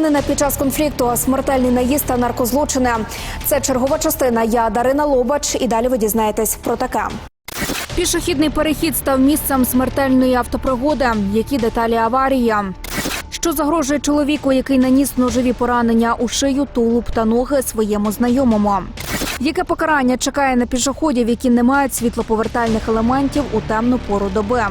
Різанина під час конфлікту, смертельний наїзд та наркозлочини. Це чергова частина. Я Дарина Лобач. І далі ви дізнаєтесь про таке. Пішохідний перехід став місцем смертельної автопригоди. Які деталі аварії? Що загрожує чоловіку, який наніс ножові поранення у шию, тулуб та ноги своєму знайомому? Яке покарання чекає на пішоходів, які не мають світлоповертальних елементів у темну пору доби?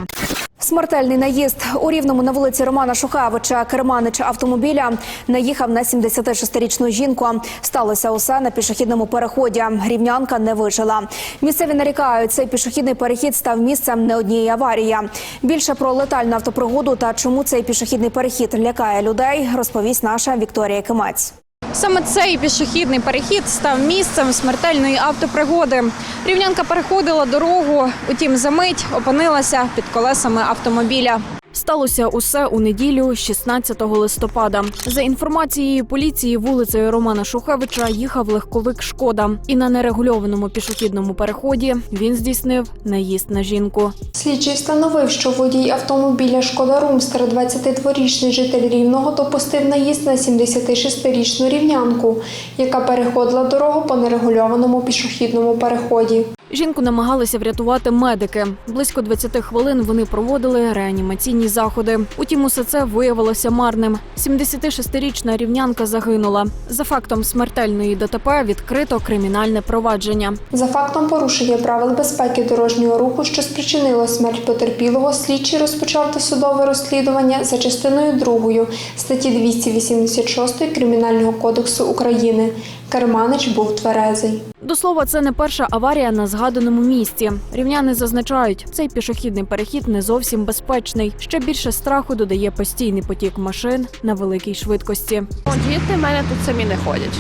Смертельний наїзд у рівному на вулиці Романа Шухевича керманич автомобіля наїхав на 76-річну жінку. Сталося усе на пішохідному переході. Рівнянка не вижила. Місцеві нарікають, цей пішохідний перехід став місцем не однієї аварії. Більше про летальну автопригоду та чому цей пішохідний перехід лякає людей, розповість наша Вікторія Кимець. Саме цей пішохідний перехід став місцем смертельної автопригоди. Рівнянка переходила дорогу, утім за мить опинилася під колесами автомобіля. Сталося усе у неділю, 16 листопада. За інформацією поліції, вулицею Романа Шухевича їхав легковик Шкода, і на нерегульованому пішохідному переході він здійснив наїзд на жінку. Слідчий встановив, що водій автомобіля Шкода Румстер, 22-річний житель Рівного, допустив наїзд на 76-річну рівнянку, яка переходила дорогу по нерегульованому пішохідному переході. Жінку намагалися врятувати медики. Близько 20 хвилин вони проводили реанімаційні заходи. Утім, усе це виявилося марним. 76-річна рівнянка загинула. За фактом смертельної ДТП відкрито кримінальне провадження. За фактом порушення правил безпеки дорожнього руху, що спричинило смерть потерпілого, слідчий розпочав досудове розслідування за частиною 2 статті 286 Кримінального кодексу України. Керманич був тверезий. До слова, це не перша аварія на згаданому місці. Рівняни зазначають, цей пішохідний перехід не зовсім безпечний. Ще більше страху додає постійний потік машин на великій швидкості. Діти в мене тут самі не ходять.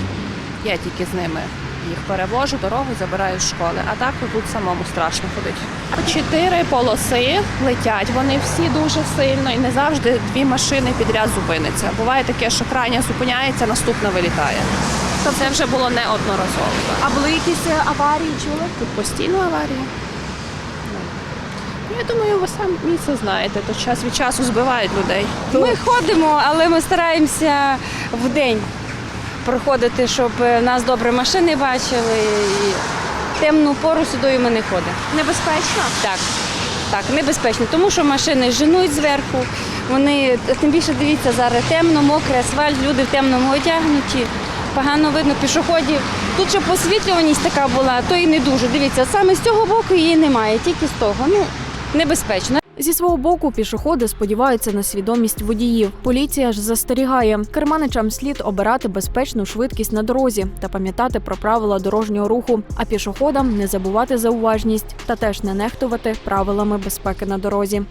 Я тільки з ними їх перевожу, дорогу забираю з школи. А так тут самому страшно ходити. Чотири полоси летять. Вони всі дуже сильно і не завжди дві машини підряд зупиняться. Буває таке, що крайня зупиняється, наступна вилітає. То це вже було неодноразово. А були якісь аварії? Чули? Тут постійно аварії. Ну, Я думаю, ви самі це знаєте, то час від часу збивають людей. Ми ходимо, але ми стараємося в день проходити, щоб е, нас добре машини бачили. І темну пору сюди ми не ходимо. Небезпечно? Так, так, небезпечно, тому що машини женуть зверху. Вони тим більше дивіться зараз темно, мокрий асфальт, люди в темному одягнуті. Погано видно пішоходів. Тут ще посвітлюваність така була, то і не дуже. Дивіться, саме з цього боку її немає, тільки з того. Ну, небезпечно. Зі свого боку пішоходи сподіваються на свідомість водіїв. Поліція ж застерігає, керманичам слід обирати безпечну швидкість на дорозі та пам'ятати про правила дорожнього руху, а пішоходам не забувати за уважність та теж не нехтувати правилами безпеки на дорозі.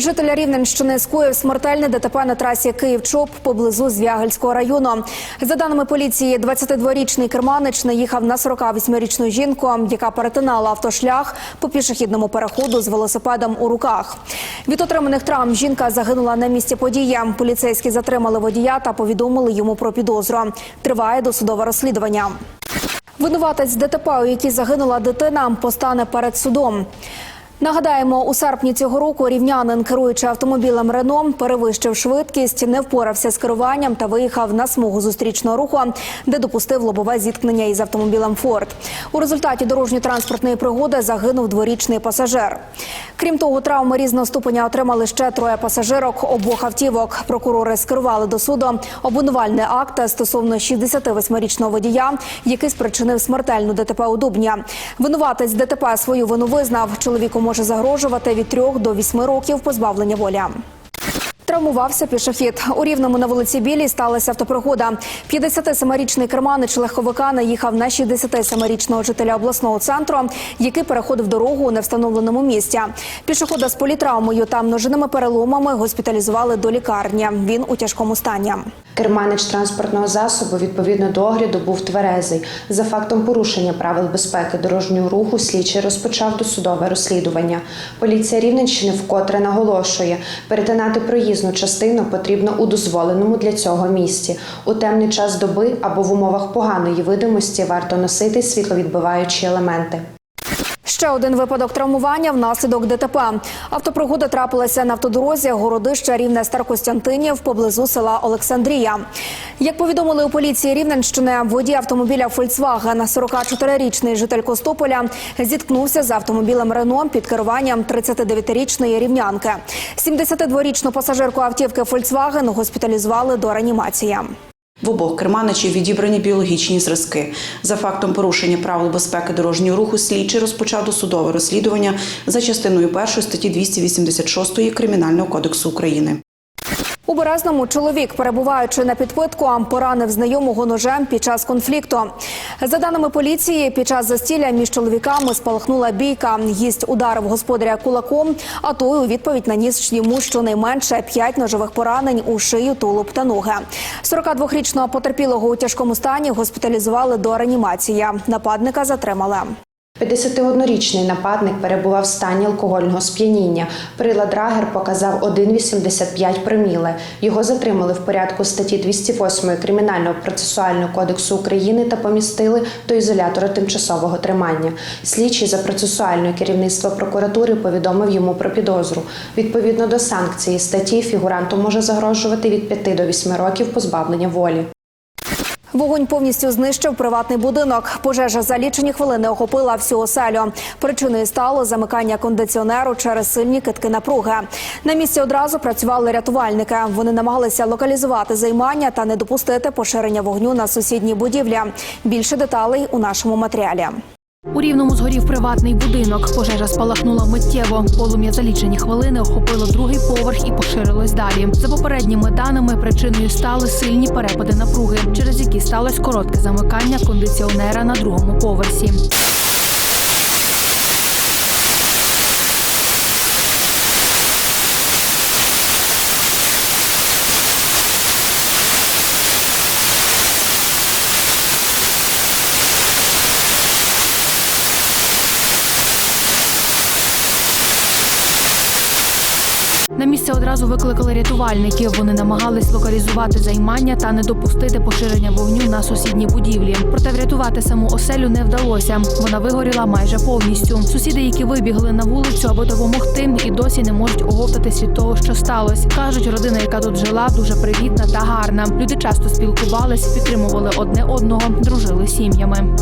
Жителя Рівненщини скоїв смертельне ДТП на трасі Київ-Чоп поблизу Звягельського району. За даними поліції, 22-річний керманич наїхав на 48-річну жінку, яка перетинала автошлях по пішохідному переходу з велосипедом у руках. Від отриманих травм жінка загинула на місці події. Поліцейські затримали водія та повідомили йому про підозру. Триває досудове розслідування. Винуватець ДТП, у якій загинула дитина, постане перед судом. Нагадаємо, у серпні цього року рівнянин, керуючи автомобілем Рено, перевищив швидкість, не впорався з керуванням та виїхав на смугу зустрічного руху, де допустив лобове зіткнення із автомобілем Форд. У результаті дорожньо-транспортної пригоди загинув дворічний пасажир. Крім того, травми різного ступеня отримали ще троє пасажирок обох автівок. Прокурори скерували до суду обвинувальний акт стосовно 68-річного водія, який спричинив смертельну ДТП у Дубня. Винуватець ДТП свою вину визнав. Чоловіку може загрожувати від 3 до 8 років позбавлення волі. Травмувався пішохід. У Рівному на вулиці Білій сталася автопригода. 57-річний керманич легковика наїхав на 67-річного жителя обласного центру, який переходив дорогу у невстановленому місці. Пішохода з політравмою та множинними переломами госпіталізували до лікарні. Він у тяжкому стані. Керманич транспортного засобу відповідно до огляду був тверезий. За фактом порушення правил безпеки дорожнього руху слідчий розпочав досудове розслідування. Поліція Рівненщини вкотре наголошує, перетинати проїзну частину потрібно у дозволеному для цього місці. У темний час доби або в умовах поганої видимості варто носити світловідбиваючі елементи. Ще один випадок травмування внаслідок ДТП. Автопригода трапилася на автодорозі городища Рівне Старкостянтинів поблизу села Олександрія. Як повідомили у поліції Рівненщини, водій автомобіля Volkswagen, 44-річний житель Костополя, зіткнувся з автомобілем Рено під керуванням 39-річної рівнянки. 72-річну пасажирку автівки Volkswagen госпіталізували до реанімації. В обох керманичів відібрані біологічні зразки. За фактом порушення правил безпеки дорожнього руху слідчий розпочав досудове розслідування за частиною 1 статті 286 Кримінального кодексу України. У Березному чоловік, перебуваючи на підпитку, поранив знайомого ножем під час конфлікту. За даними поліції, під час застілля між чоловіками спалахнула бійка. Гість ударив господаря кулаком, а той у відповідь наніс йому щонайменше п'ять ножових поранень у шию, тулуб та ноги. 42-річного потерпілого у тяжкому стані госпіталізували до реанімації. Нападника затримали. 51-річний нападник перебував в стані алкогольного сп'яніння. Прилад Драгер показав 1,85 проміле. Його затримали в порядку статті 208 Кримінального процесуального кодексу України та помістили до ізолятора тимчасового тримання. Слідчий за процесуальне керівництво прокуратури повідомив йому про підозру. Відповідно до санкції статті фігуранту може загрожувати від 5 до 8 років позбавлення волі. Вогонь повністю знищив приватний будинок. Пожежа за лічені хвилини охопила всю оселю. Причиною стало замикання кондиціонеру через сильні китки напруги. На місці одразу працювали рятувальники. Вони намагалися локалізувати займання та не допустити поширення вогню на сусідні будівлі. Більше деталей у нашому матеріалі. У рівному згорів приватний будинок. Пожежа спалахнула миттєво. Полум'я за лічені хвилини охопило другий поверх і поширилось далі. За попередніми даними, причиною стали сильні перепади напруги, через які сталося коротке замикання кондиціонера на другому поверсі. На одразу викликали рятувальників. Вони намагались локалізувати займання та не допустити поширення вогню на сусідні будівлі. Проте врятувати саму оселю не вдалося. Вона вигоріла майже повністю. Сусіди, які вибігли на вулицю, аби допомогти, і досі не можуть оговтатись від того, що сталося. кажуть, родина, яка тут жила, дуже привітна та гарна. Люди часто спілкувались, підтримували одне одного, дружили сім'ями.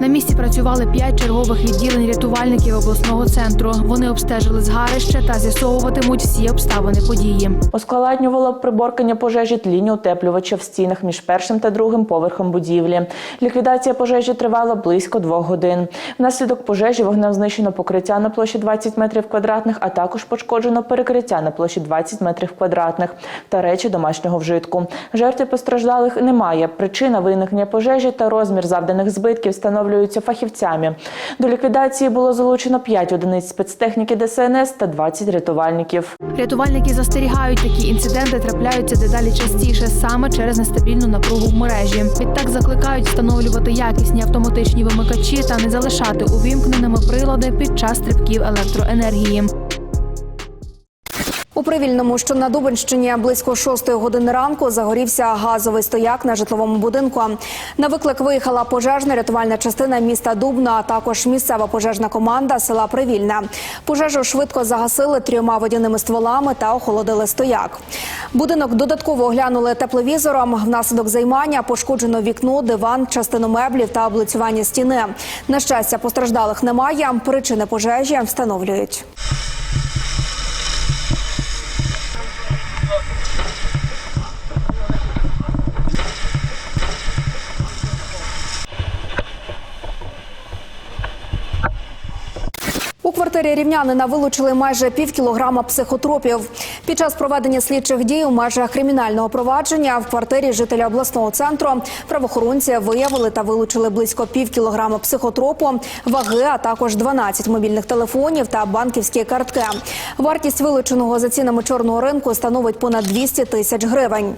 На місці працювали п'ять чергових відділень рятувальників обласного центру. Вони обстежили згарище та з'ясовуватимуть всі обставини події. Ускладнювало приборкання пожежі тління утеплювача в стінах між першим та другим поверхом будівлі. Ліквідація пожежі тривала близько двох годин. Внаслідок пожежі вогнем знищено покриття на площі 20 метрів квадратних, а також пошкоджено перекриття на площі 20 метрів квадратних та речі домашнього вжитку. Жертв постраждалих немає. Причина виникнення пожежі та розмір завданих збитків встановлюються фахівцями. До ліквідації було залучено 5 одиниць спецтехніки ДСНС та 20 рятувальників. Рятувальники застерігають, такі інциденти трапляються дедалі частіше саме через нестабільну напругу в мережі. Відтак закликають встановлювати якісні автоматичні вимикачі та не залишати увімкненими прилади під час стрибків електроенергії. У Привільному, що на Дубенщині, близько шостої години ранку загорівся газовий стояк на житловому будинку. На виклик виїхала пожежна рятувальна частина міста Дубна, а також місцева пожежна команда села Привільне. Пожежу швидко загасили трьома водяними стволами та охолодили стояк. Будинок додатково оглянули тепловізором. Внаслідок займання пошкоджено вікно, диван, частину меблів та облицювання стіни. На щастя, постраждалих немає. Причини пожежі встановлюють. Квартирі рівнянина вилучили майже пів кілограма психотропів. Під час проведення слідчих дій у межах кримінального провадження в квартирі жителя обласного центру правоохоронці виявили та вилучили близько пів кілограма психотропу, ваги, а також 12 мобільних телефонів та банківські картки. Вартість вилученого за цінами чорного ринку становить понад 200 тисяч гривень.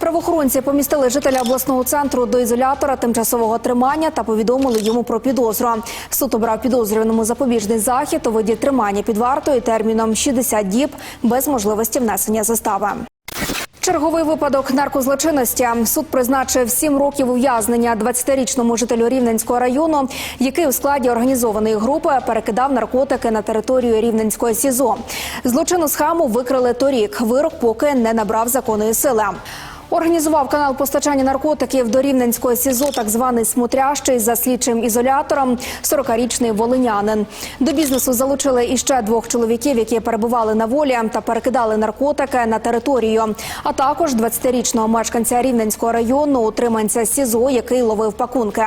Правоохоронці помістили жителя обласного центру до ізолятора тимчасового тримання та повідомили йому про підозру. Суд обрав підозрюваному запобіжний захід у виді тримання під вартою терміном 60 діб без можливості внесення застави. Черговий випадок наркозлочинності. Суд призначив 7 років ув'язнення 20-річному жителю Рівненського району, який у складі організованої групи перекидав наркотики на територію Рівненської СІЗО. Злочину схему викрили торік. Вирок поки не набрав законної сили. Організував канал постачання наркотиків до Рівненської СІЗО, так званий смотрящий за слідчим ізолятором, 40-річний волинянин. До бізнесу залучили іще двох чоловіків, які перебували на волі та перекидали наркотики на територію. А також 20-річного мешканця Рівненського району, утриманця СІЗО, який ловив пакунки.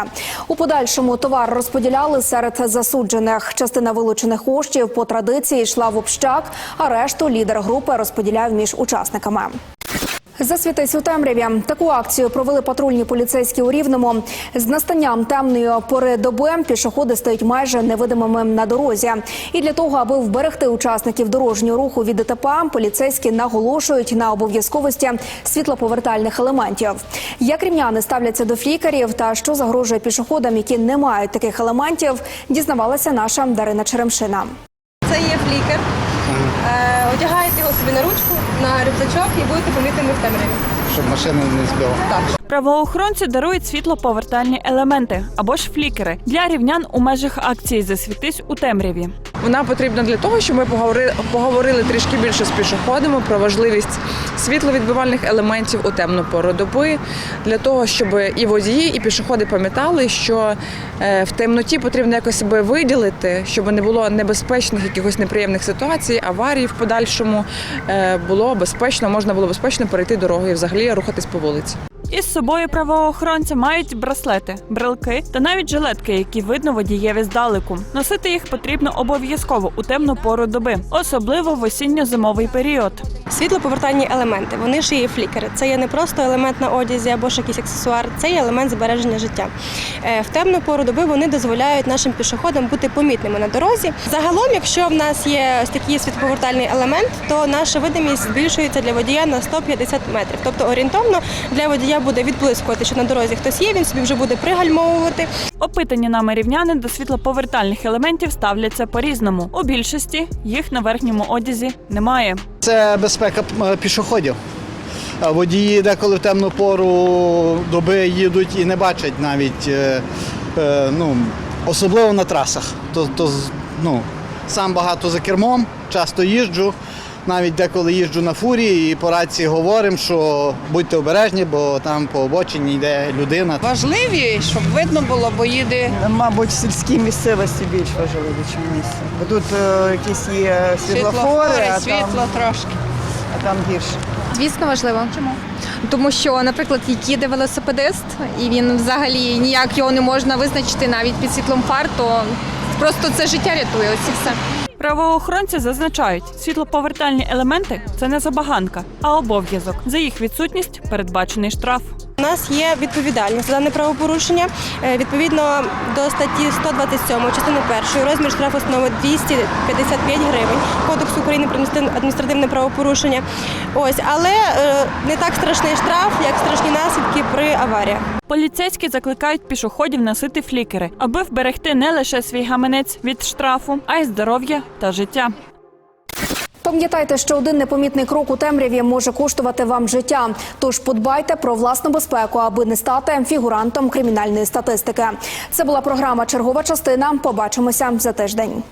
У подальшому товар розподіляли серед засуджених. Частина вилучених коштів по традиції йшла в общак, а решту лідер групи розподіляв між учасниками. Засвітись у темряві. Таку акцію провели патрульні поліцейські у Рівному. З настанням темної пори доби пішоходи стають майже невидимими на дорозі. І для того, аби вберегти учасників дорожнього руху від ДТП, поліцейські наголошують на обов'язковості світлоповертальних елементів. Як рівняни ставляться до флікерів та що загрожує пішоходам, які не мають таких елементів, дізнавалася наша Дарина Черемшина. Це є флікер. Е, Одягаєте його собі на ручку, на рюкзачок і будете помітними в темряві. щоб машина не збила. Правоохоронці дарують світлоповертальні елементи або ж флікери для рівнян у межах акції Засвітись у темряві. Вона потрібна для того, щоб ми поговорили, поговорили трішки більше з пішоходами про важливість світловідбивальних елементів у темну пору доби, для того, щоб і водії, і пішоходи пам'ятали, що е, в темноті потрібно якось себе виділити, щоб не було небезпечних якихось неприємних ситуацій, аварій в подальшому е, було безпечно, можна було безпечно перейти дорогу взагалі рухатись по вулиці. Із собою правоохоронці мають браслети, брелки та навіть жилетки, які видно водієві здалеку. Носити їх потрібно обов'язково у темну пору доби, особливо в осінньо-зимовий період. Світлоповертальні елементи. Вони ж є флікери. Це є не просто елемент на одязі або ж якийсь аксесуар, це є елемент збереження життя. Е, В темну пору доби вони дозволяють нашим пішоходам бути помітними на дорозі. Загалом, якщо в нас є ось такий світлоповертальний елемент, то наша видимість збільшується для водія на 150 метрів. Тобто орієнтовно для водія буде відблискувати, що на дорозі хтось є, він собі вже буде пригальмовувати. Опитані нами рівняни до світлоповертальних елементів ставляться по-різному. У більшості їх на верхньому одязі немає. Це безпека е, пішоходів. Водії деколи в темну пору доби їдуть і не бачать навіть, е, е, ну, особливо на трасах. То, то, ну, сам багато за кермом, часто їжджу. Навіть деколи їжджу на фурі і по рації говоримо, що будьте обережні, бо там по обочині йде людина. Важливі, щоб видно було, бо їде. Мабуть, в сільській місцевості більш важливі, ніж в місті. Бо тут е, якісь є світлофори, а, світло там, трошки. а там гірше. Звісно, важливо. Чому? Тому що, наприклад, як їде велосипедист, і він взагалі ніяк його не можна визначити навіть під світлом фар, то просто це життя рятує. Ось і все. Правоохоронці зазначають, світлоповертальні елементи це не забаганка, а обов'язок. За їх відсутність передбачений штраф. Нас є відповідальність за дане правопорушення. Е, Відповідно до статті 127 частини першої розмір штрафу становить 255 гривень Кодексу України про адміністративне- адміністративне правопорушення. Ось, але е, не так страшний штраф, як страшні наслідки при аваріях. Поліцейські закликають пішоходів носити флікери, аби вберегти не лише свій гаманець від штрафу, а й здоров'я та життя. Пам'ятайте, що один непомітний крок у темряві може коштувати вам життя. Тож подбайте про власну безпеку, аби не стати фігурантом кримінальної статистики. Це була програма Чергова частина. Побачимося за тиждень.